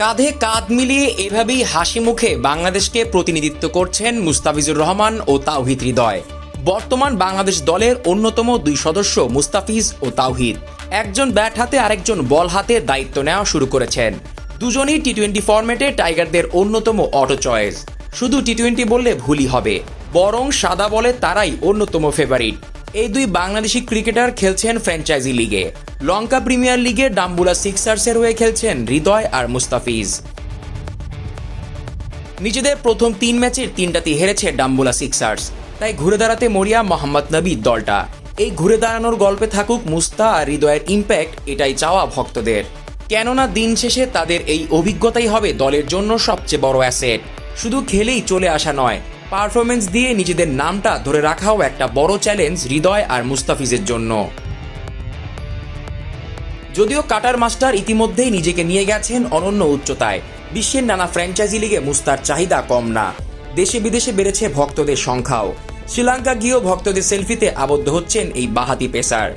কাঁধে কাঁধ মিলিয়ে এভাবেই হাসি মুখে বাংলাদেশকে প্রতিনিধিত্ব করছেন মুস্তাফিজুর রহমান ও তাওহিদ হৃদয়। বর্তমান বাংলাদেশ দলের অন্যতম দুই সদস্য মুস্তাফিজ ও তাওহিদ। একজন ব্যাট হাতে, আরেকজন বল হাতে দায়িত্ব নেওয়া শুরু করেছেন। দুজনই টি টোয়েন্টি ফরম্যাটে টাইগারদের অন্যতম অটো চয়েস। শুধু টি টোয়েন্টি বললে ভুলই হবে। বরং সাদা বলে তারাই অন্যতম ফেভারিট এই দুই বাংলাদেশি ক্রিকেটার খেলছেন ফ্র্যাঞ্চাইজি লিগে। লঙ্কা প্রিমিয়ার লিগে ডাম্বুলা সিক্সার্সের হয়ে খেলছেন হৃদয় আর মুস্তাফিজ। নিজেদের প্রথম তিন ম্যাচের তিনটাতে হেরেছে ডাম্বুলা সিক্সার্স। তাই ঘুরে দাঁড়াতে মরিয়া মোহাম্মদ নবীর দলটা। এই ঘুরে দাঁড়ানোর গল্পে থাকুক মুস্তা আর হৃদয়ের ইম্প্যাক্ট এটাই চাওয়া ভক্তদের। কেননা দিন শেষে তাদের এই অভিজ্ঞতাই হবে দলের জন্য সবচেয়ে বড় অ্যাসেট শুধু খেলেই চলে আসা নয় পারফরমেন্স দিয়ে নিজেদের নামটা ধরে রাখাও একটা বড় চ্যালেঞ্জ হৃদয় আর মুস্তাফিজের জন্য। যদিও কাটার মাস্টার ইতিমধ্যেই নিজেকে নিয়ে গেছেন অনন্য উচ্চতায়। বিশ্বের নানা ফ্র্যাঞ্চাইজি লিগে মুস্তার চাহিদা কম না। দেশে বিদেশে বেড়েছে ভক্তদের সংখ্যাও। শ্রীলঙ্কা গিয়েও ভক্তদের সেলফিতে আবদ্ধ হচ্ছেন এই বাহাতি পেসার।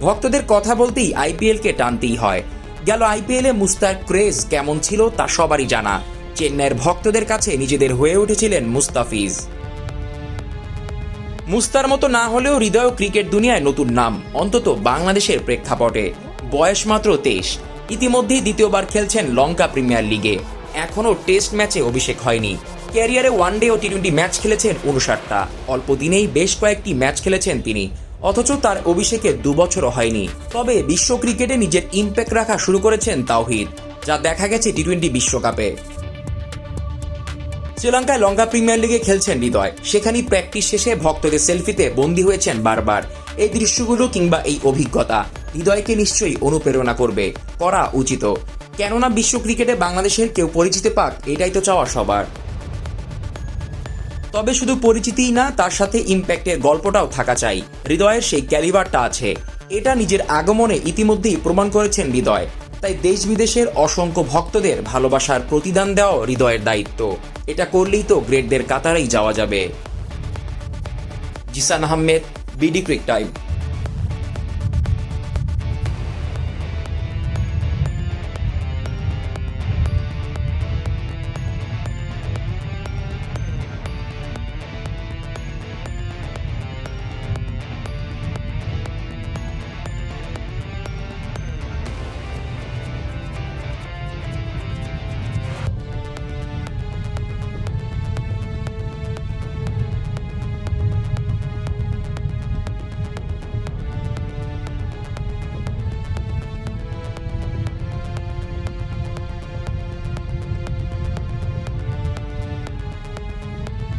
ভক্তদের কথা বলতেই আইপিএলকে টানতেই হয়। গেল আইপিএলে মুস্তার ক্রেজ কেমন ছিল তা সবারই জানা। চেন্নাইয়ের ভক্তদের কাছে নিজেদের হয়ে উঠেছিলেন মুস্তাফিজ। মুস্তার মতো না হলেও হৃদয় ক্রিকেট দুনিয়ায় নতুন নাম, অন্তত বাংলাদেশের প্রেক্ষাপটে। বয়স মাত্র তেইশ। ইতিমধ্যেই দ্বিতীয়বার খেলছেন লঙ্কা প্রিমিয়ার লিগে। এখনও টেস্ট ম্যাচে অভিষেক হয়নি। ক্যারিয়ারে ওয়ানডে ও টি টোয়েন্টি ম্যাচ খেলেছেন উনষাটটা অল্প দিনেই বেশ কয়েকটি ম্যাচ খেলেছেন তিনি। অথচ তার অভিষেকের দুবছরও হয়নি। তবে বিশ্ব ক্রিকেটে নিজের ইম্প্যাক্ট রাখা শুরু করেছেন তাওহিদ, যা দেখা গেছে টি টোয়েন্টি বিশ্বকাপে। শ্রীলঙ্কায় লঙ্কা প্রিমিয়ার লিগে খেলছেন হৃদয়। সেখানেই প্র্যাকটিস শেষে ভক্তদের সেলফিতে বন্দী হয়েছেন বারবার। এই দৃশ্যগুলো কিংবা এই অভিজ্ঞতা হৃদয়কে নিশ্চয়ই অনুপ্রেরণা করবে, করা উচিত। কেননা বিশ্ব ক্রিকেটে বাংলাদেশের কেউ পরিচিতি পাক, এটাই তো চাওয়া সবার। তবে শুধু পরিচিতিই না, তার সাথে ইম্প্যাক্টের গল্পটাও থাকা চাই। হৃদয়ের সেই ক্যালিবারটা আছে। এটা নিজের আগমনে ইতিমধ্যেই প্রমাণ করেছেন হৃদয়। তাই দেশ বিদেশের অসংখ্য ভক্তদের ভালোবাসার প্রতিদান দেওয়া হৃদয়ের দায়িত্ব। এটা করলেই তো গ্রেটদের কাতারেই যাওয়া যাবে। Zishan Ahmed, BD crick time.